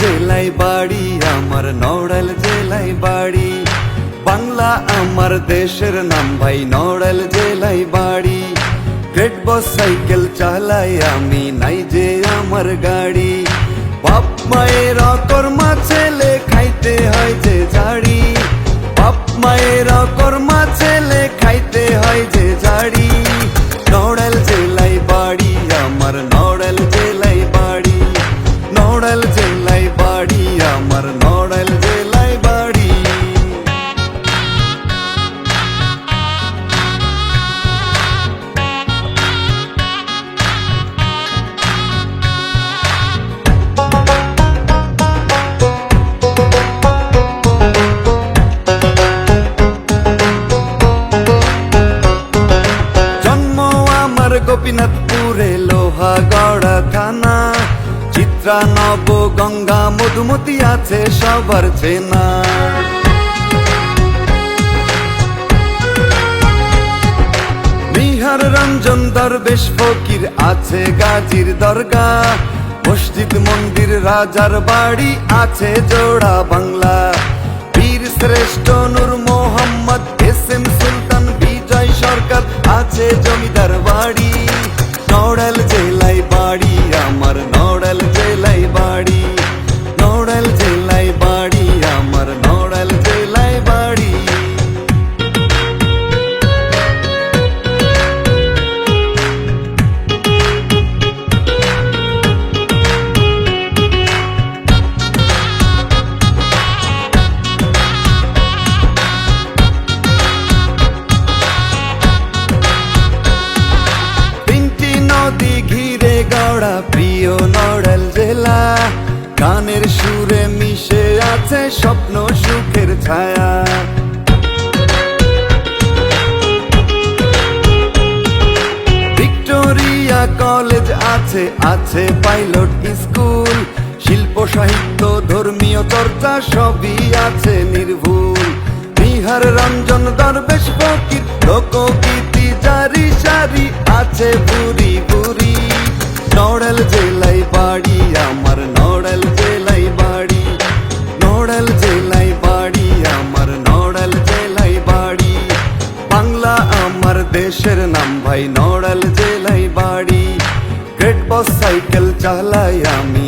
জেলায় বাড়ি, আমার নড়াইল জেলায় বাড়ি। বাংলা আমার দেশের নাম ভাই, নড়াইল জেলায় বাড়ি। গ্রেট বস সাইকেল চালাই আমি, নাই যে আমার গাড়ি। বাপ মায়ের অকর্মা ছেলে, খাইতে হয় যে ঝাড়ি। গোপীনাথপুরে লোহাগড়া থানা চিত্রা নব গঙ্গা, মধুমতি আছে সবার চেনা। নিহার রঞ্জন দরবেশ ফকির আছে গাজীর দরগা। মসজিদ মন্দির রাজার বাড়ি আছে জোড়া বাংলা। বীর শ্রেষ্ঠ নূর মোহাম্মদ, এস এম সুলতান, বিজয় সরকার আছে জমিদার বাড়ি নড়াল জেলায় বাড়ি আমার গড়া প্রিয় নড়াল জেলা। গানের সুরে মিশে আছে স্বপ্ন সুখের ছায়া। ভিক্টোরিয়া কলেজ আছে আছে পাইলট স্কুল। শিল্প, সাহিত্য, ধর্মীয় চর্চা সবই আছে নির্ভুল। বিহার রঞ্জন দরবেশ ফকির লোকগীতি জারি সারি আছে বুড়ি নড়াল জেলাই বাড়ি আমার নড়াল জেলাই বাড়ি নড়াল জেলাই বাড়ি আমার নড়াল জেলাই বাড়ি বাংলা আমার দেশের নাম ভাই নড়াল জেলাই বাড়ি গ্রেট বস সাইকেল চালাই আমি